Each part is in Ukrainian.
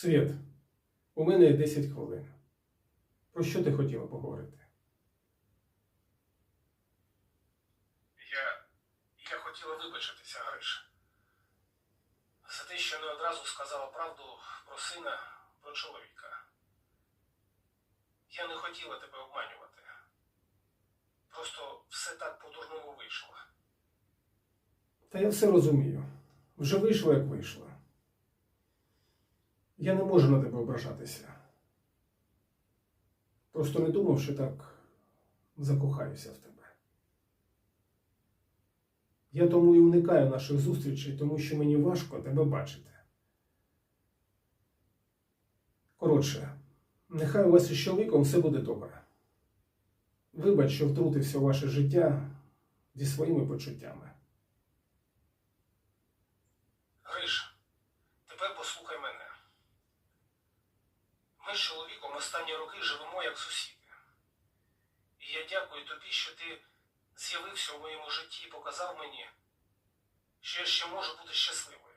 Світ, у мене є 10 хвилин. Про що ти хотіла поговорити? Я. я хотіла вибачитися, Гриш. За те, що не одразу сказала правду про сина, про чоловіка. Я не хотіла тебе обманювати. Просто все так по-дурному вийшло. Та я все розумію. Вже вийшло, як вийшло. Я не можу на тебе ображатися. Просто не думав, що так закохаюся в тебе. Я тому і уникаю наших зустрічей, тому що мені важко тебе бачити. Коротше, нехай у вас із чоловіком все буде добре. Вибач, що втрутився у ваше життя зі своїми почуттями. Гриш, тепер послухай мене. Ми з чоловіком останні роки живемо як сусіди. І я дякую тобі, що ти з'явився у моєму житті і показав мені, що я ще можу бути щасливою.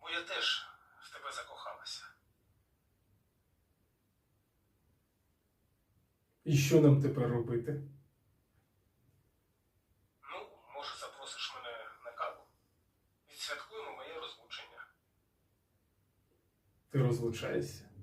Бо я теж в тебе закохалася. І що нам тепер робити? Ну, може, запросиш мене на каву. Відсвяткуємо моє розлучення. Ти розлучаєшся?